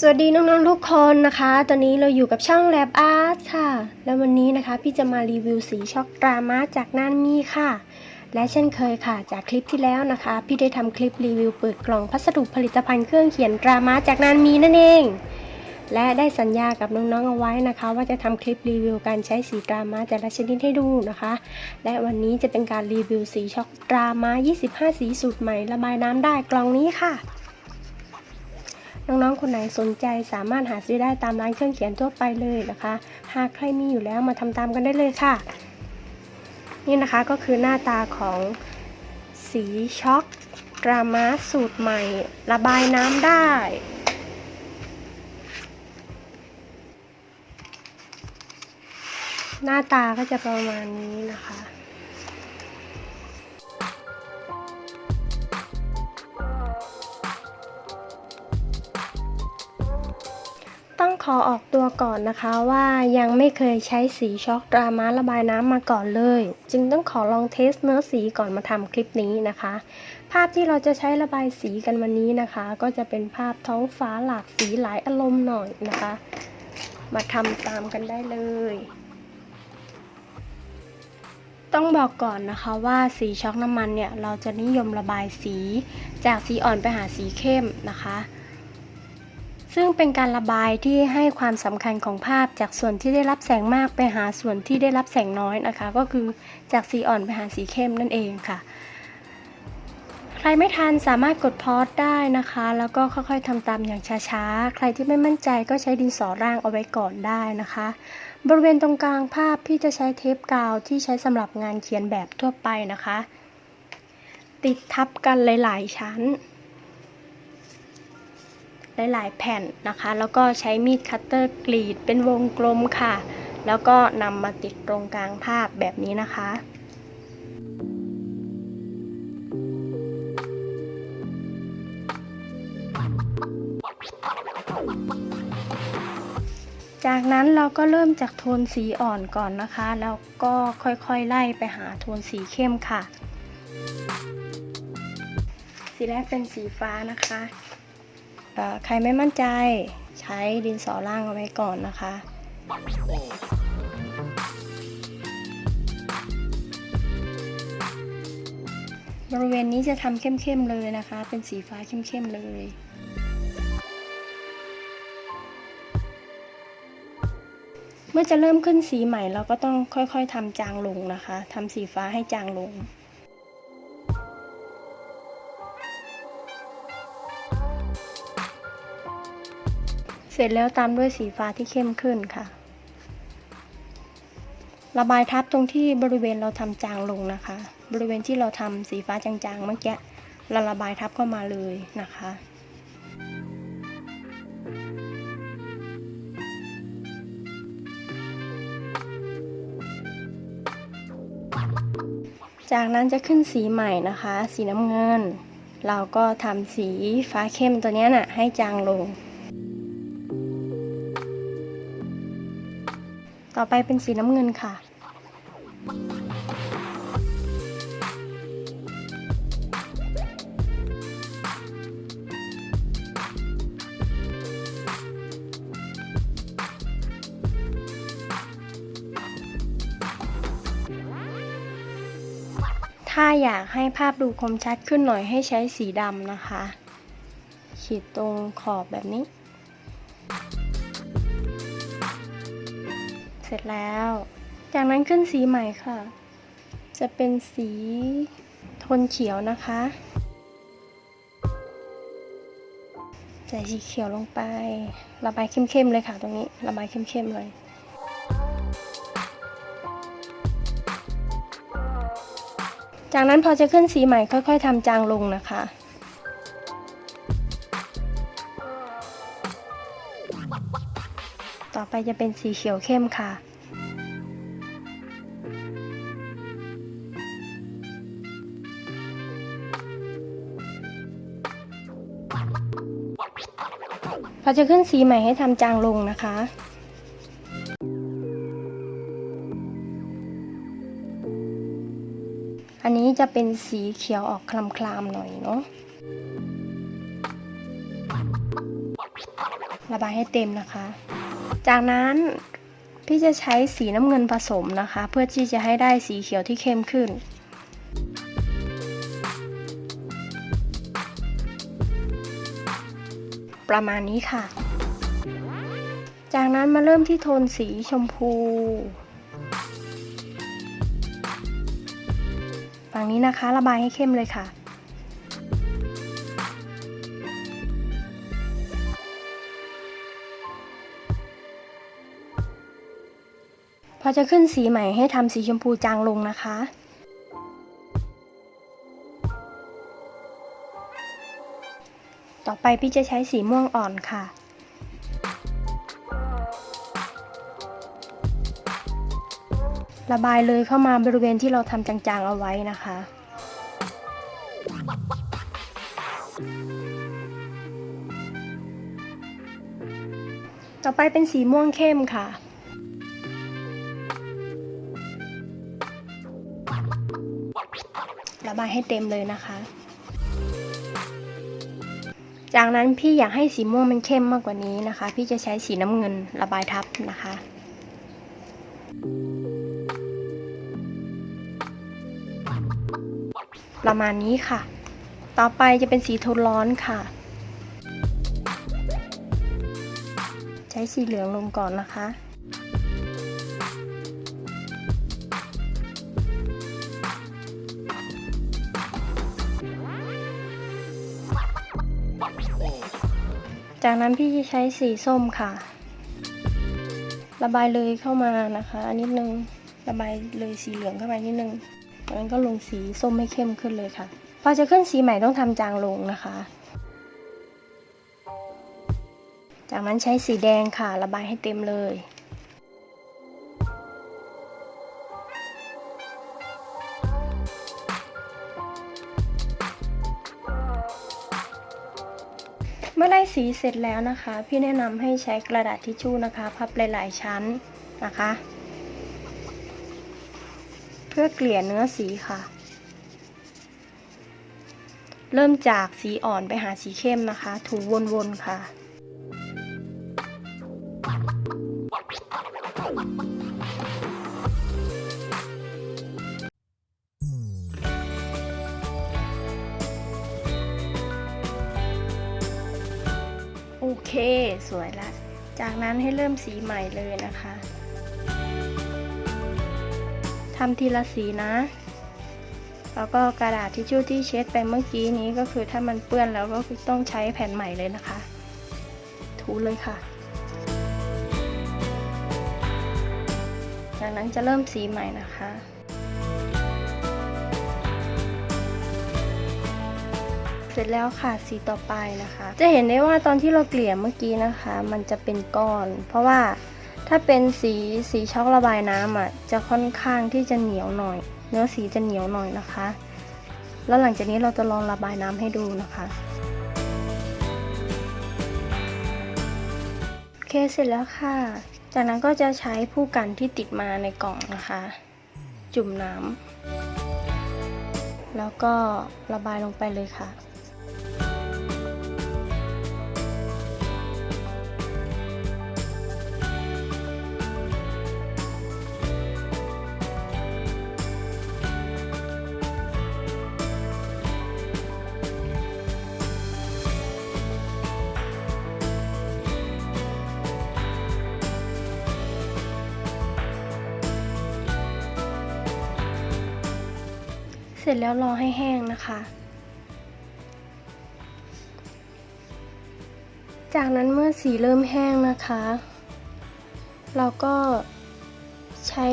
สวัสดีน้องๆทุกคนนะคะ ตอนนี้เราอยู่กับช่อง Lab Art ค่ะ แล้ววันนี้นะคะพี่จะมารีวิวสีช็อกดราม่าจากน่านมีค่ะ และเช่นเคยค่ะ จากคลิปที่แล้วนะคะ พี่ได้ทำคลิปรีวิวเปิดกล่องพัสดุผลิตภัณฑ์เครื่องเขียนดราม่าจากน่านมีนั่นเอง และได้สัญญากับน้องๆเอาไว้นะคะ ว่าจะทำคลิปรีวิวการใช้สีดราม่าแต่ละชนิดให้ดูนะคะ และวันนี้จะเป็นการรีวิวสีช็อกดราม่า25 สีสูตรใหม่ระบายน้ำได้กล่องนี้ค่ะ น้องๆ คนไหนสนใจสามารถหาซื้อได้ตามร้านเครื่องเขียนทั่วไปเลยนะคะ หากใครมีอยู่แล้วมาทำตามกันได้เลยค่ะ นี่นะคะก็คือหน้าตาของสีช็อกดราม่าสูตรใหม่ ระบายน้ำได้หน้าตาก็จะประมาณนี้นะคะ องขอออกตัวก่อนนะคะว่ายังไม่เคยใช้สีช็อกดราม่าระบายน้ำมาก่อนเลย จึงต้องขอลองเทสเนื้อสีก่อนมาทำคลิปนี้นะคะ ภาพที่เราจะใช้ระบายสีกันวันนี้นะคะ ก็จะเป็นภาพท้องฟ้าหลากสีหลายอารมณ์หน่อยนะคะ มาทำตามกันได้เลยต้องบอกก่อนนะคะว่าสีช็อกน้ำมันเนี่ยเราจะนิยมระบายสี จากสีอ่อนไปหาสีเข้มนะคะ ซึ่งเป็นการระบายที่ให้ความสำคัญของภาพจากส่วนที่ได้รับแสงมากไปหาส่วนที่ได้รับแสงน้อยนะคะ ก็คือจากสีอ่อนไปหาสีเข้มนั่นเองค่ะ ใครไม่ทันสามารถกดพอสได้นะคะ แล้วก็ค่อยๆทำตามอย่างช้าๆ ใครที่ไม่มั่นใจก็ใช้ดินสอร่างเอาไว้ก่อนได้นะคะ บริเวณตรงกลางภาพพี่จะใช้เทปกาวที่ใช้สำหรับงานเขียนแบบทั่วไปนะคะ ติดทับกันหลาย ๆ ชั้น หลายๆ แผ่นนะคะ แล้วก็ใช้มีดคัตเตอร์กรีดเป็นวงกลมค่ะ แล้วก็นำมาติดตรงกลางภาพแบบนี้นะคะจากนั้นเราก็เริ่มจากโทนสีอ่อนก่อนนะคะ แล้วก็ค่อยๆไล่ไปหาโทนสีเข้มค่ะ สีแรกเป็นสีฟ้านะคะ ใครไม่มั่นใจใช้ดินสอล่างเอาไว้ก่อนนะคะ บริเวณนี้จะทำเข้มๆเลยนะคะ เป็นสีฟ้าเข้มๆเลยเมื่อจะเริ่มขึ้นสีใหม่เราก็ต้องค่อยๆทำจางลงนะคะทำสีฟ้าให้จางลง เสร็จแล้วตามด้วยสีฟ้าที่เข้มขึ้นค่ะ ระบายทับตรงที่บริเวณเราทำจางลงนะคะ บริเวณที่เราทำสีฟ้าจางๆเมื่อกี้เราระบายทับเข้ามาเลยนะคะจากนั้นจะขึ้นสีใหม่นะคะ สีน้ำเงิน เราก็ทำสีฟ้าเข้มตัวนี้ยน่ะให้จางลง ต่อไปเป็นสีน้ำเงินค่ะ ถ้าอยากให้ภาพดูคมชัดขึ้นหน่อยให้ใช้สีดำนะคะ ขีดตรงขอบแบบนี้ เสร็จแล้ว จากนั้นขึ้นสีใหม่ค่ะ จะเป็นสีโทนเขียวนะคะ ใส่สีเขียวลงไประบายเข้มๆเลยค่ะตรงนี้ ระบายเข้มๆเลยจากนั้นพอจะขึ้นสีใหม่ค่อย ๆทำจางลงนะคะ ไปจะเป็นสีเขียวเข้มค่ะพอจะขึ้นสีใหม่ให้ทำจางลงนะคะอันนี้จะเป็นสีเขียวออกคลำๆหน่อยเนาะ ระบายให้เต็มนะคะ จากนั้นพี่จะใช้สีน้ำเงินผสมนะคะ เพื่อที่จะให้ได้สีเขียวที่เข้มขึ้น ประมาณนี้ค่ะ จากนั้นมาเริ่มที่โทนสีชมพูฝั่งนี้นะคะ ระบายให้เข้มเลยค่ะ พอจะขึ้นสีใหม่ให้ทำสีชมพูจางลงนะคะต่อไปพี่จะใช้สีม่วงอ่อนค่ะ ระบายเลยเข้ามาบริเวณที่เราทำจางๆเอาไว้นะคะ ต่อไปเป็นสีม่วงเข้มค่ะ บายให้เต็มเลยนะคะ จากนั้นพี่อยากให้สีม่วงมันเข้มมากกว่านี้นะคะ พี่จะใช้สีน้ำเงินระบายทับนะคะประมาณนี้ค่ะ ต่อไปจะเป็นสีโทนร้อนค่ะ ใช้สีเหลืองลงก่อนนะคะ จากนั้นพี่จะใช้สีส้มค่ะ ระบายเลยเข้ามานะคะนิดนึงระบายเลยสีเหลืองเข้าไปนิดนึงจากนั้นก็ลงสีส้มให้เข้มขึ้นเลยค่ะ พอจะขึ้นสีใหม่ต้องทำจางลงนะคะ จากนั้นใช้สีแดงค่ะ ระบายให้เต็มเลย สีเสร็จแล้วนะคะ พี่แนะนำให้ใช้กระดาษทิชชู่นะคะ พับหลายๆชั้นนะคะ เพื่อเกลี่ยเนื้อสีค่ะ เริ่มจากสีอ่อนไปหาสีเข้มนะคะ ถูวนๆค่ะ สวยละ จากนั้นให้เริ่มสีใหม่เลยนะคะทำทีละสีนะ แล้วก็กระดาษทิชชู่ที่เช็ดไปเมื่อกี้นี้ก็คือถ้ามันเปื้อนแล้วก็คือต้องใช้แผ่นใหม่เลยนะคะ ถูเลยค่ะ จากนั้นจะเริ่มสีใหม่นะคะ สร็จแล้วค่ะสีต่อไปนะคะ จะเห็นได้ว่าตอนที่เราเกลี่ยเมื่อกี้นะคะ มันจะเป็นก้อน เพราะว่าถ้าเป็นสีสีช็อกระบายน้ำอะจะค่อนข้างที่จะเหนียวหน่อย เนื้อสีจะเหนียวหน่อยนะคะ แล้วหลังจากนี้เราจะลองระบายน้ำให้ดูนะคะโอเคเสร็จแล้วค่ะ จากนั้นก็จะใช้ผู้กันที่ติดมาในกล่องนะคะ จุ่มน้ำแล้วก็ระบายลงไปเลยค่ะ ร็จแล้วรอให้แห้งนะคะ จากนั้นเมื่อสีเริ่มแห้งนะคะ เราก็ใช้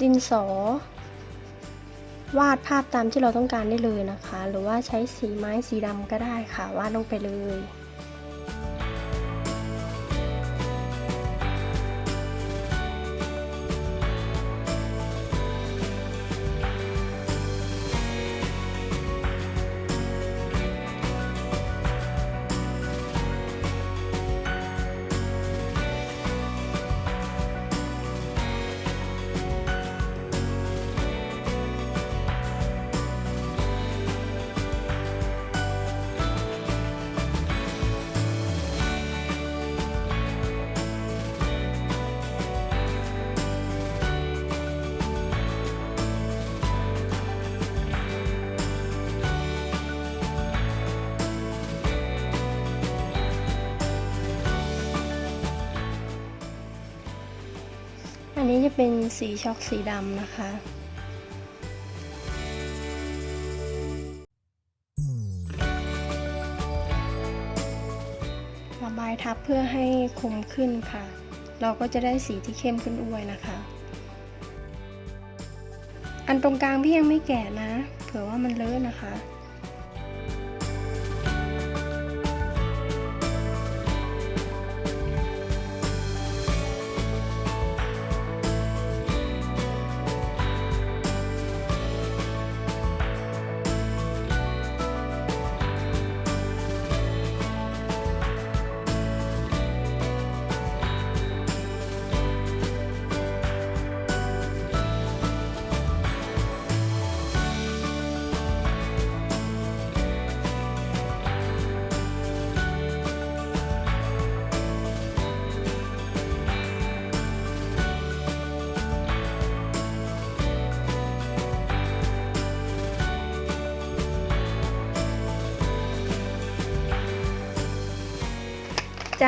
ดินสอ วาดภาพตามที่เราต้องการได้เลยนะคะ หรือว่าใช้สีไม้สีดำก็ได้ค่ะ วาดลงไปเลย นี้จะเป็นสีช็อกสีดำนะคะ ระบายทับเพื่อให้คมขึ้นค่ะ เราก็จะได้สีที่เข้มขึ้นด้วยนะคะ อันตรงกลางพี่ยังไม่แกะนะ เผื่อว่ามันเลอะนะคะ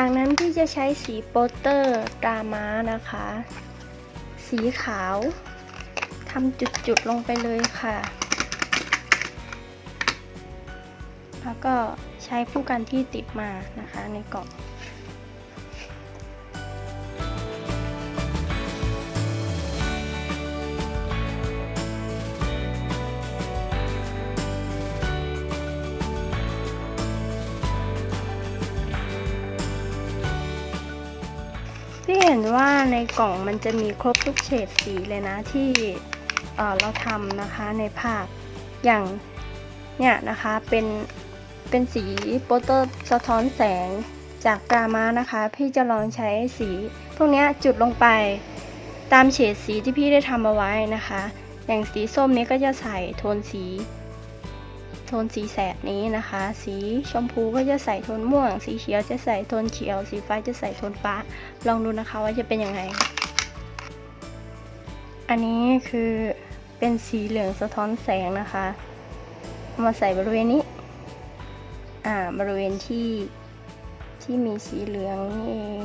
จากนั้นพี่จะใช้สีโปสเตอร์ตราม้านะคะ สีขาวทำจุดๆลงไปเลยค่ะ แล้วก็ใช้ผู้กันที่ติดมานะคะในกล่อง ว่าในกล่องมันจะมีครบทุกเฉดสีเลยนะที่เราทำนะคะในภาพอย่างเนี่ยนะคะเป็นเป็นสีโปสเตอร์สะท้อนแสงจากกรามานะคะ พี่จะลองใช้สีพวกนี้จุดลงไปตามเฉดสีที่พี่ได้ทำเอาไว้นะคะ อย่างสีส้มนี้ก็จะใส่โทนสี ทนสีแสดนี้นะคะ สีชมพูก็จะใส่โทนม่วง สีเขียวจะใส่โทนเขียว สีฟ้าจะใส่โทนฟ้า ลองดูนะคะว่าจะเป็นยังไง อันนี้คือเป็นสีเหลืองสะท้อนแสงนะคะ มาใส่บริเวณนี้ อ่า บริเวณที่ที่มีสีเหลืองนี่เอง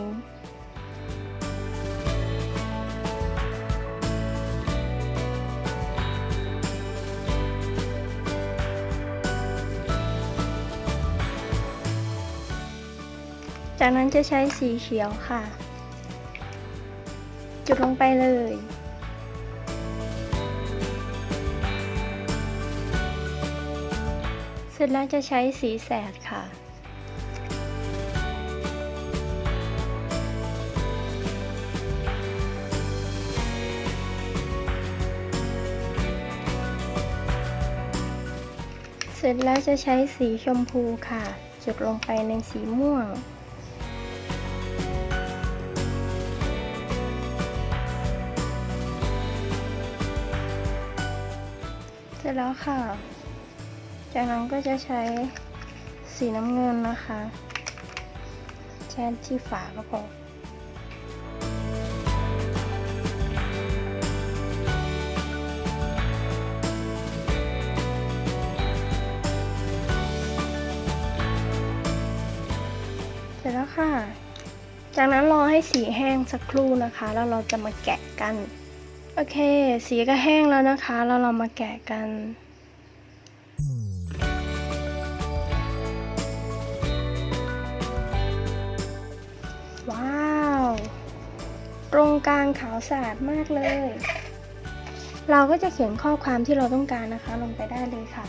จากนั้นจะใช้สีเขียวค่ะ จุดลงไปเลย เสร็จแล้วจะใช้สีแสดค่ะเสร็จแล้วจะใช้สีชมพูค่ะ จุดลงไปในสีม่วง แล้วค่ะ จากนั้นก็จะใช้สีน้ำเงินนะคะแช่ที่ฝาก็พอเสร็จแล้วค่ะ จากนั้นรอให้สีแห้งสักครู่นะคะ แล้วเราจะมาแกะกัน โอเค สีก็แห้งแล้วนะคะ เราเรามาแกะกันว้าว ตรงกลางขาวสะอาดมากเลย เราก็จะเขียนข้อความที่เราต้องการนะคะ ลงไปได้เลยค่ะ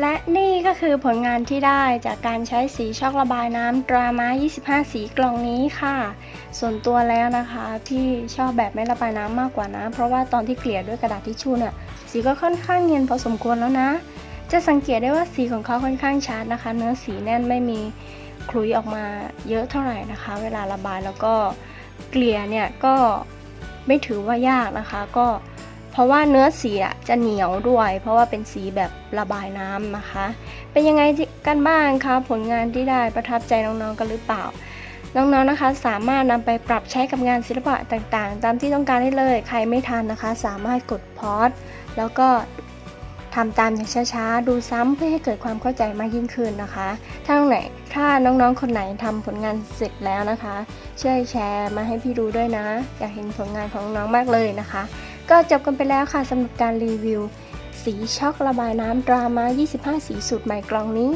และนี่ก็คือผลงานที่ได้จากการใช้สีช็อกระบายน้ำดราม่า25 สีกล่องนี้ค่ะ ส่วนตัวแล้วนะคะพี่ชอบแบบไม่ระบายน้ำมากกว่านะ เพราะว่าตอนที่เกลี่ยด้วยกระดาษทิชชู่เนี่ยสีก็ค่อนข้างเนียนพอสมควรแล้วนะ จะสังเกตได้ว่าสีของเขาค่อนข้างชัดนะคะ เนื้อสีแน่นไม่มีคลุยออกมาเยอะเท่าไหร่นะคะ เวลาระบายแล้วก็เกลี่ยเนี่ยก็ไม่ถือว่ายากนะคะ ก็ เพราะว่าเนื้อสีจะเหนียวด้วย เพราะว่าเป็นสีแบบระบายน้ำนะคะ เป็นยังไงกันบ้างคะผลงานที่ได้ประทับใจน้องๆกันหรือเปล่า น้องๆนะคะ สามารถนำไปปรับใช้กับงานศิลปะต่างๆ ตามที่ต้องการได้เลย ใครไม่ทันนะคะ สามารถกดพอสแล้วก็ทำตามอย่างช้าๆ ดูซ้ำเพื่อให้เกิดความเข้าใจมากยิ่งขึ้นนะคะ ถ้าน้องไหน ถ้าน้องๆ คนไหนทำผลงานเสร็จแล้วนะคะ ช่วยแชร์มาให้พี่ดูด้วยนะ อยากเห็นผลงานของน้องมากเลยนะคะ ก็จบกันไปแล้วค่ะสำหรับการรีวิว สีช็อกระบายน้ำดราม่า 25 สีสูตรใหม่กล่องนี้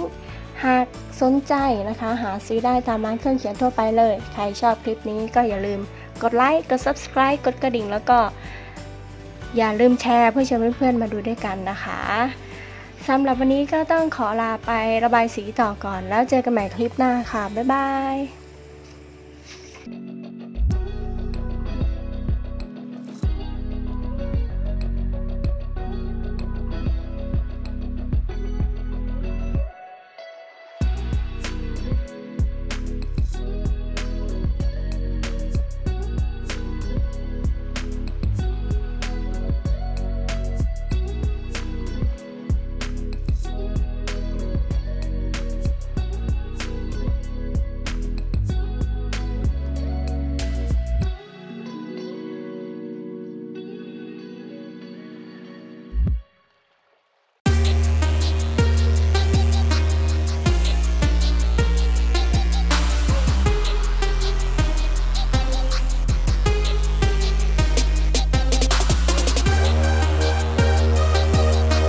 หากสนใจนะคะ หาซื้อได้ตามร้านเครื่องเขียนทั่วไปเลย ใครชอบคลิปนี้ก็อย่าลืมกดไลค์ กด subscribe กดกระดิ่งแล้วก็อย่าลืมแชร์เพื่อชวนเพื่อนๆมาดูด้วยกันนะคะสำหรับวันนี้ก็ต้องขอลาไประบายสีต่อก่อน แล้วเจอกันใหม่คลิปหน้าค่ะ บ๊ายบาย